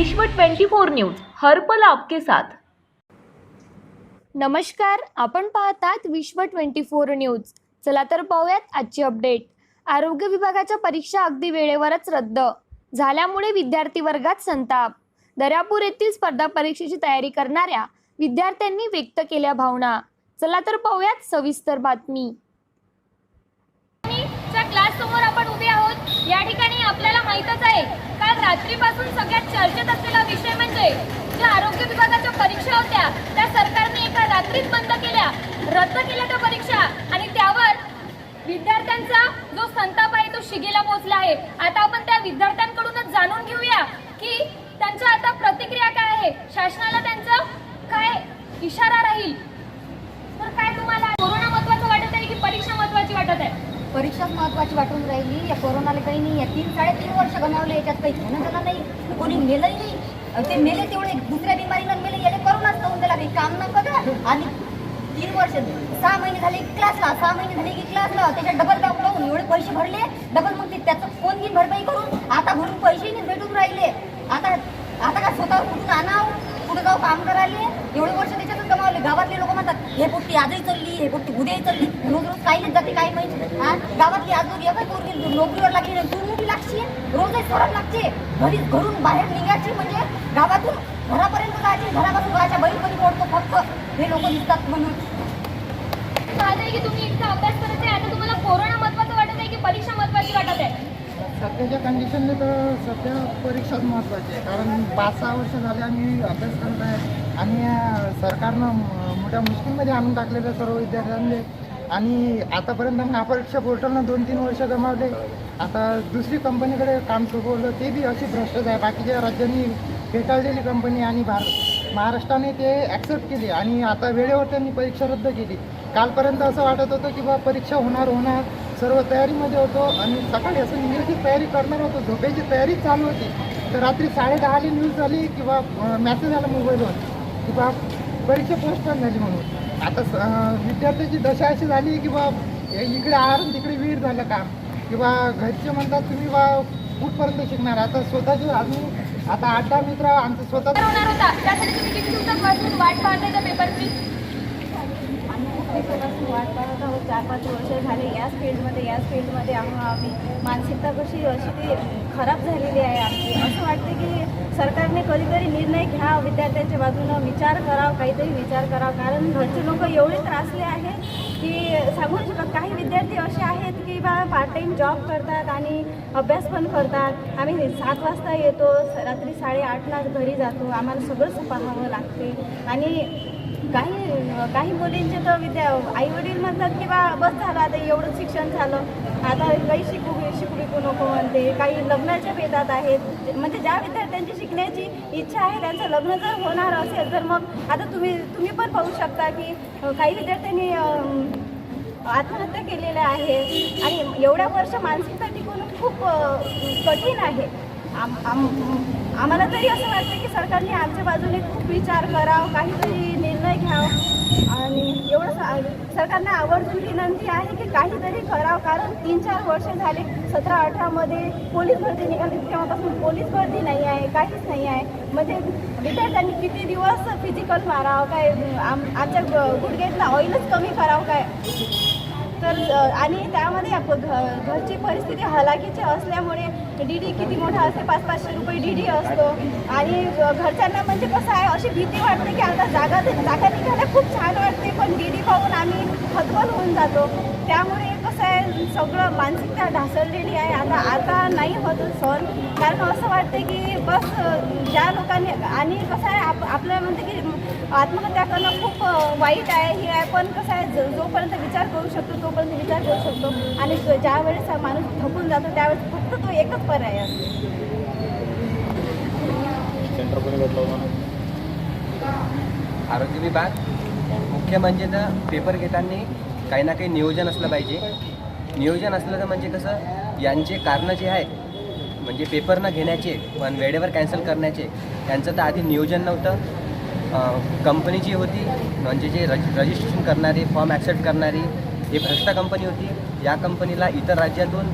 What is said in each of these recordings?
विश्व 24 न्यूज हर्पल आपके साथ. नमस्कार आपण पाहतात विश्व ट्वेंटी फोर न्यूज. चला तर पाहूयात आजची अपडेट. आरोग्य विभागाच्या परीक्षा अगदी वेळेवरच रद्द. झाल्यामुळे विद्यार्थी वर्गात संताप. दर्यापूर येथील स्पर्धा परीक्षेची तयारी करणाऱ्या विद्यार्थ्यांनी व्यक्त केल्या भावना. चला तर पाहूयात सविस्तर बातमी च्या क्लास समोर आपण उभे आहोत या ठिकाणी आपल्याला माहीतच आहे काल रात्रीपासून सगळ्यात चर्चेत असलेला विषय म्हणजे ज्या आरोग्य विभागाच्या परीक्षा होत्या त्या सरकारने एका रात्रीत बंद केल्या. रद्द केल्या त्या परीक्षा आणि त्यावर विद्यार्थ्यांचा जो संताप आहे तो शिगेला पोहोचला आहे. आता आपण त्या विद्यार्थ्यांकडूनच जाणून घेऊया की त्यांच्या आता प्रतिक्रिया काय आहे. शासनाला त्यांचं काय इशारा राहील तर काय तुम्हाला कोरोना महत्वाचं वाटत आहे की परीक्षा महत्वाची वाटत आहे परीक्षाच महत्वाची वाटून राहिली. या कोरोनाला काही नाही या तीन साडेतीन वर्ष गमावले याच्यात काही घेणं झालं नाही. कोणी मेलंही नाही. ते मेले तेवढे दुसऱ्या बिमारीनं मेले याला कोरोनाच जाऊन त्याला काही काम न करा आणि तीन वर्ष सहा महिने झाले क्लासला सहा महिने झाले की क्लासला त्याच्यात डबल बॅग लावून एवढे पैसे भरले. डबल मग ते त्याचं कोण घेईन भरपाई करून आता भरून पैसे नाही भेटून राहिले. आता आता काय स्वतः कुठून आणावं? कुठं जाऊ काम करायले? एवढे वर्ष त्याच्यातच गमावले. गावातले लोक म्हणतात हे पोट्टी आजही चालली हे पोट्टी उद्याही चालली. रोज रोज काही जाते काही माहिती हा गावातली आजून एकच पोरगी नोकरीवर लागली नाही तू मोठी लागशी रोजही सोडत लागते. घरी घरून बाहेर निघायची म्हणजे गावातून घरापर्यंत जायची घरापासून जायच्या बैलपणी ओढतो फक्त. हे लोक दिसतात म्हणून. आहे की तुम्ही इतका अभ्यास करत आहे आता तुम्हाला कोरोना महत्वाचं वाटत आहे की परीक्षा महत्वाची वाटत आहे? सध्याच्या कंडिशनने तर सध्या परीक्षाच महत्त्वाची आहे. कारण पाच सहा वर्ष झाले आम्ही अभ्यास करत आहे. आणि सरकारनं मोठ्या मुश्किलमध्ये आणून टाकलेलं सर्व विद्यार्थ्यांनी आणि आतापर्यंत महापरीक्षा पोर्टलनं दोन तीन वर्ष गमावले. आता दुसरी कंपनीकडे काम सोपवलं ते बी अशी भ्रष्टच आहे बाकीच्या राज्यांनी फेटाळलेली कंपनी आणि भारत महाराष्ट्राने ते ॲक्सेप्ट केली आणि आता वेळेवर त्यांनी परीक्षा रद्द केली. कालपर्यंत असं वाटत होतं की बा परीक्षा होणार होणार. सर्व तयारीमध्ये होतो आणि सकाळी असं इंग्रजी तयारी करणार होतो. झोपेची तयारी चालू होती. तर रात्री साडेदहाला न्यूज झाली किंवा मॅसेज आला मोबाईलवर की बा परीक्षा पोस्टपोन झाली म्हणून. आता स- विद्यार्थ्याची दशा अशी झाली की बा इकडे आहार तिकडे वीर झालं काम. किंवा घरचे म्हणतात तुम्ही बा कुठपर्यंत शिकणार? आता स्वतःचे आम्ही आता आठ दहा मित्र आमचं स्वतः होणार होता. त्यासाठी तुम्ही किती दिवसापासून वाट पाहताय त्या पेपरची पेपरपासून वाट पाहत आहोत. चार पाच वर्ष झाले याच फील्डमध्ये याच फील्डमध्ये आहो आम्ही. मानसिकता कशी अशी ती खराब झालेली आहे आमची. असं वाटते की सरकारने कधीतरी निर्णय घ्या विद्यार्थ्यांच्या बाजूनं विचार करावा काहीतरी विचार करावा. कारण घरचे लोक एवढे त्रासले आहे की सांगू नाही शकत काही विद्यार्थी असे आहेत की बा पार्ट टाईम जॉब करतात आणि अभ्यास पण करतात. आम्ही सात वाजता येतो स- रात्री साडेआठला घरी जातो. आम्हाला सगळंच पाहावं लागते. आणि काही काही मुलींचे तर विद्या आई वडील म्हणतात की बा बस झालं आता एवढं शिक्षण झालं. आता काही शिकू शिकू बिकू नको म्हणते. काही लग्नाच्या भेदात आहेत. म्हणजे ज्या विद्यार्थ्यांची शिकण्याची इच्छा आहे त्यांचं लग्न जर होणार असेल तर मग आता तुम्ही तुम्ही पण पाहू शकता की काही विद्यार्थ्यांनी आत्महत्या केलेल्या आहेत. आणि एवढ्या वर्ष मानसिकता टिकवणं खूप कठीण आहे. आम आम आम्हाला तरी असं वाटतं की सरकारने आमच्या बाजूने खूप विचार करावा. काहीतरी निर्णय घ्यावा. आणि एवढं स- सरकारने आवर्जून विनंती आहे की काहीतरी करावं. कारण तीन चार वर्ष झाले सतरा अठरामध्ये पोलीस भरती निघाली. तेव्हापासून पोलीस भरती नाही आहे काहीच नाही आहे. म्हणजे विद्यार्थ्यांनी किती दिवस फिजिकल मारावं काय आम आमच्या ग- गुडघ्यातला ऑइलच कमी करावं काय? तर आणि त्यामध्ये आप- घ- घरची परिस्थिती हलाखीची असल्यामुळे डी डी किती मोठा असते पाच पाचशे रुपये डी डी असतो. आणि घरच्यांना म्हणजे कसं आहे अशी भीती वाटते की आता जागा जागा निघायला खूप छान वाटते पण डी डी पाहून आम्ही हतबल होऊन जातो. त्यामुळे सगळं मानसिकता ढासळलेली आहे. आता आता नाही होत सण. कारण असं वाटतं की बस ज्या लोकांनी आणि कसं आहे आप आपलं म्हणते की आत्महत्या करणं खूप वाईट आहे. हे आहे पण कसं आहे जोपर्यंत विचार करू शकतो तोपर्यंत विचार करू शकतो. आणि ज्या वेळेस हा माणूस थकून जातो त्यावेळेस फक्त तो एकच पर्याय असतो आरोग्य विभाग. मुख्य म्हणजे तर पेपर घेताना काही ना काही नियोजन असलं पाहिजे. नियोजन असलं तर म्हणजे कसं यांचे कारणं जे आहे म्हणजे पेपर न घेण्याचे पण वेळेवर कॅन्सल करण्याचे त्यांचं तर आधी नियोजन नव्हतं. कंपनी जी होती म्हणजे जे रज रजिस्ट्रेशन करणारी फॉर्म ॲक्सेप्ट करणारी ही भ्रष्ट कंपनी होती. या कंपनीला इतर राज्यातून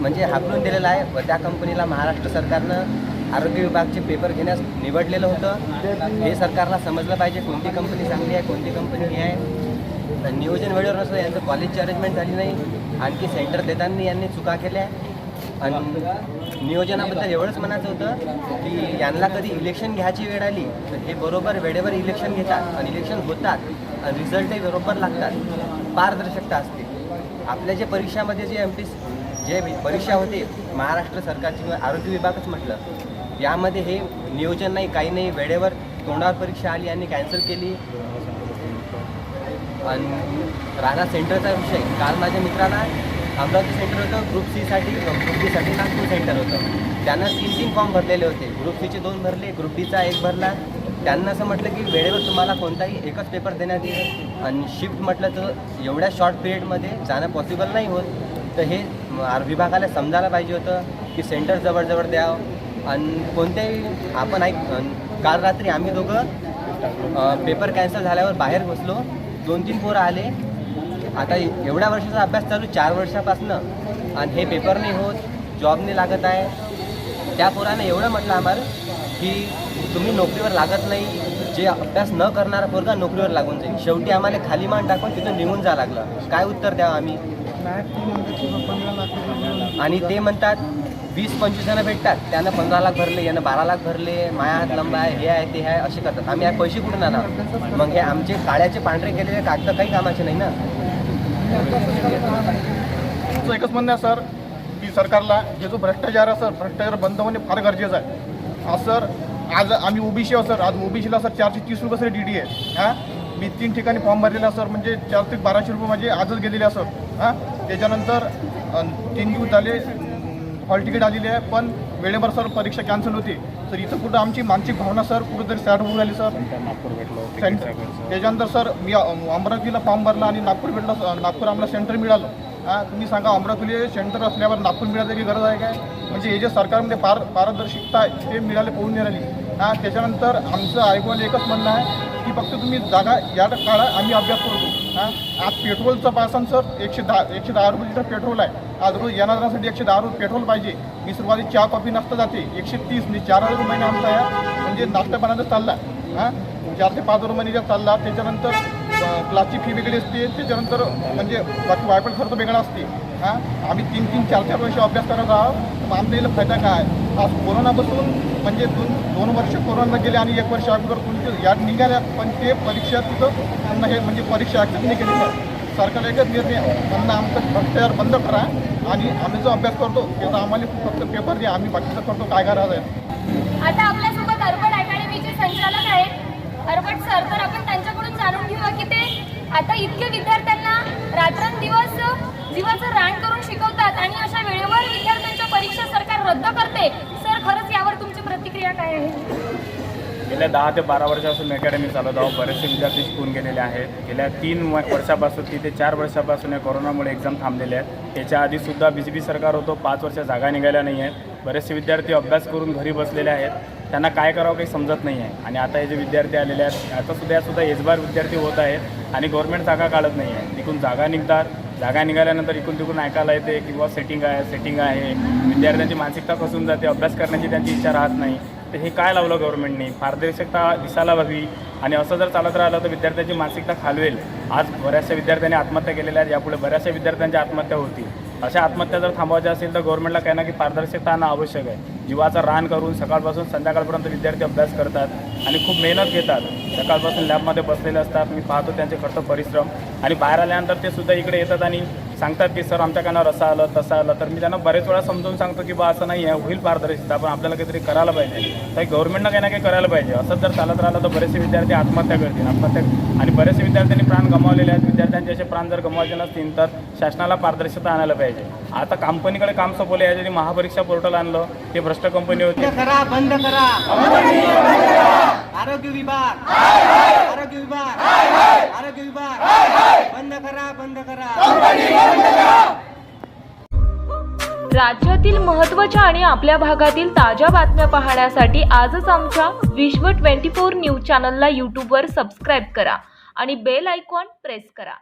म्हणजे हाकलून दिलेलं आहे व त्या कंपनीला महाराष्ट्र सरकारनं आरोग्य विभागचे पेपर घेण्यास निवडलेलं होतं. हे सरकारला समजलं पाहिजे कोणती कंपनी चांगली आहे कोणती कंपनी ही आहे. नियोजन वेळेवर नसलं यांचं कॉलेजची अरेंजमेंट झाली नाही. आणखी सेंटर देताना यांनी चुका केल्या. आणि नियोजनाबद्दल एवढंच म्हणायचं होतं की यांना कधी इलेक्शन घ्यायची वेळ आली तर हे बरोबर वेळेवर इलेक्शन घेतात आणि इलेक्शन होतात आणि रिझल्टही बरोबर लागतात. पारदर्शकता असते. आपल्या जे परीक्षामध्ये जे एम पी जे परीक्षा होते महाराष्ट्र सरकारची किंवा आरोग्य विभागच म्हटलं यामध्ये हे नियोजन नाही काही नाही वेळेवर तोंडावर परीक्षा आली आणि कॅन्सल केली. आणि राणा सेंटरचा विषय. काल माझ्या मित्राला अमरावती सेंटर होतं ग्रुप सीसाठी ग्रुप डीसाठी नागपूर सेंटर होतं. त्यांना तीन तीन फॉर्म भरलेले होते. ग्रुप सीचे दोन भरले ग्रुप डीचा एक भरला. त्यांना असं म्हटलं की वेळेवर तुम्हाला कोणताही एकच पेपर देण्यात येईल. आणि शिफ्ट म्हटलं तर एवढ्या शॉर्ट पिरियडमध्ये जाणं पॉसिबल नाही होत. तर हे आर विभागाला समजायला पाहिजे होतं की सेंटर जवळजवळ द्यावं. आणि कोणत्याही आपण ऐक काल रात्री आम्ही दोघं पेपर कॅन्सल झाल्यावर बाहेर बसलो दोन तीन पोरं आले. आता एवढ्या वर्षाचा अभ्यास चालू चार वर्षापासनं. आणि हे पेपर नाही होत जॉब नाही लागत आहे. त्या पोरानं एवढं म्हटलं आम्हाला की तुम्ही नोकरीवर लागत नाही. जे अभ्यास न करणारा पोरगा नोकरीवर लागून जाईल. शेवटी आम्हाला खाली मान टाकून तिथून निघून जा लागलं. काय उत्तर द्यावं आम्ही? आणि ते म्हणतात वीस पंचवीस जणं भेटतात. त्यानं पंधरा लाख भरले यानं बारा लाख भरले माया हात लंबा आहे हे आहे ते आहे असे करतात. आम्ही आहे पैसे कुठून आणा मग हे आमचे काळ्याचे पांढरे केलेले कागद काही कामाचे नाही ना? तुमचं एकच म्हणणं आहे सर की सरकारला जे जो भ्रष्टाचार आहे सर भ्रष्टाचार बंद होणे फार गरजेचं आहे. आज सर आज आम्ही ओबीसी आहोत सर. आज ओबीसीला सर चारशे तीस रुपये सर डी डी आहे हां? मी तीन ठिकाणी फॉर्म भरलेला सर. म्हणजे चार ते बाराशे रुपये माझे आजच गेलेले सर. हां? त्याच्यानंतर तीन दिवस झाले हॉल तिकीट आलेली आहे पण वेळेवर सर परीक्षा कॅन्सल होती. तर इथं कुठं आमची मानसिक भावना सर कुठंतरी सॅड होऊन राहिली सर. सेंटर त्याच्यानंतर सर मी अमरावतीला फॉर्म भरला आणि नागपूर भेटलं नागपूर आम्हाला सेंटर मिळालं. हां तुम्ही सांगा अमरावतीला सेंटर असल्यावर नागपूर मिळायची गरज आहे काय? म्हणजे हे जे सरकारमध्ये पार पारदर्शकता आहे ते मिळाले पोहून नाही राहिली. हां त्याच्यानंतर आमचं आयोगाला एकच म्हणणं आहे की फक्त तुम्ही जागा या काढा आम्ही अभ्यास करतो. हां आज पेट्रोलचं पासन सर एकशे दहा एकशे दहा रुपये लिटर पेट्रोल आहे. आज रोज येणाऱ्यांसाठी एकशे दहा रुपये पेट्रोल पाहिजे. मी सुरुवाती चहा कॉफी नाश्ता जाते. एकशे तीस म्हणजे चार हजार रुपये महिना आमचा आहे. म्हणजे नाश्ता चालला. हां चार ते पाच रुपये महिन्याचा चालला. त्याच्यानंतर क्लासची फी वेगळी असते त्याच्यानंतर म्हणजे बाकी वायफळ खर्च वेगळा असते. हां? आम्ही तीन तीन चार चार वर्ष अभ्यास करत आहोत. मग फायदा काय? आज कोरोनापासून म्हणजे दोन दोन वर्ष कोरोना गेले आणि एक वर्ष अगोदर कोणते यात निघाल्या पण ते परीक्षा तिथं त्यांना हे म्हणजे परीक्षा ॲक्सेप्ट नाही केली सरकारला एकच निर्णय त्यांना आमचं भ्रष्टाचार बंद करा आणि आम्ही जो अभ्यास करतो त्याचा आम्हाला फक्त पेपर द्या. आम्ही बाकीचं करतो काय करायचं आहे? आता आपल्यासोबत अर्बट अकॅडमीचे संचालक आहेत. अर्बट सर तर आपण त्यांच्याकडून जाणून घेऊया की ते आता इतके विद्यार्थ्यांना रात्रंदिवस जीवाचं रान करून शिकवतात आणि अशा वेळेवर विद्यार्थ्यांच्या परीक्षा सरकार रद्द करते. सर खरंच यावर तुमची प्रतिक्रिया काय आहे? गेल्या दहा ते बारा वर्षापासून अकॅडमी चालवत आहोत. बरेचसे विद्यार्थी शिकून गेलेले आहेत. गेल्या तीन वर्षापासून तीन ते चार वर्षापासून या कोरोनामुळे एक्झाम थांबलेले आहेत. त्याच्या आधीसुद्धा बी जे पी सरकार होतो. पाच वर्ष जागा निघाल्या नाही आहेत बरेचसे विद्यार्थी अभ्यास करून घरी बसलेले आहेत. त्यांना काय करावं काही समजत नाही आहे आणि आता हे जे विद्यार्थी आलेले आहेत आता सुद्धा यासुद्धा एजबार विद्यार्थी होत आहेत आणि गव्हर्मेंट जागा काढत नाही आहे तिकून जागा निघतात. जागा निघाल्यानंतर इकडून तिकडून ऐकायला येते किंवा सेटिंग आहे सेटिंग आहे. विद्यार्थ्यांची मानसिकता फसून जाते. अभ्यास करण्याची त्यांची इच्छा राहत नाही. तर हे काय लावलं गव्हर्नमेंटने पारदर्शकता दिसायला हवी. आणि असं जर चालत राहिलं तर विद्यार्थ्यांची मानसिकता खालवेल. आज बऱ्याचशा विद्यार्थ्यांनी आत्महत्या केलेल्या आहेत यापुढे बऱ्याचशा विद्यार्थ्यांच्या आत्महत्या होतील. अशा आत्महत्या जर थांबवायच्या असेल तर गव्हर्नमेंटला काही ना की पारदर्शकता आणणं आवश्यक आहे. जीवाचा रान करून सकाळपासून संध्याकाळपर्यंत विद्यार्थी अभ्यास करतात. आणि खूप मेहनत घेतात. सकाळपासून लॅबमध्ये बसलेले असतात. मी पाहतो त्यांचे खर्च परिश्रम. आणि बाहेर आल्यानंतर ते सुद्धा इकडे येतात आणि सांगतात की सर आमच्या कानावर असं आलं तसं आलं. तर मी त्यांना बरेच वेळा समजावून सांगतो की बा असं नाही आहे. होईल पारदर्शकता पण आपल्याला काहीतरी करायला पाहिजे. तर गव्हर्नमेंटनं काही ना काही करायला पाहिजे. असंच जर चालत राहिलं तर बरेचसे विद्यार्थी आत्महत्या करतील. आत्महत्या आणि बरेचसे विद्यार्थ्यांनी प्राण गमावलेले आहेत. विद्यार्थ्यांचे असे प्राण जर गमावायचे नसतील तर शासनाला पारदर्शकता आणायला पाहिजे. आता कंपनीकडे काम सोपवलं यासाठी महापरीक्षा पोर्टल आणलं ते भ्रष्ट कंपनी होती. करा. बंद करा. आरोग्य विभाग. आरोग्य विभाग. आरोग्य विभाग. बंद करा बंद करा. राज्यातील महत्त्वाच्या आणि आपल्या भागातील ताज्या बातम्या पाहण्यासाठी आजच आमच्या विश्व 24 न्यूज चॅनलला यूट्यूबवर सबस्क्राईब करा आणि बेल आयकॉन प्रेस करा.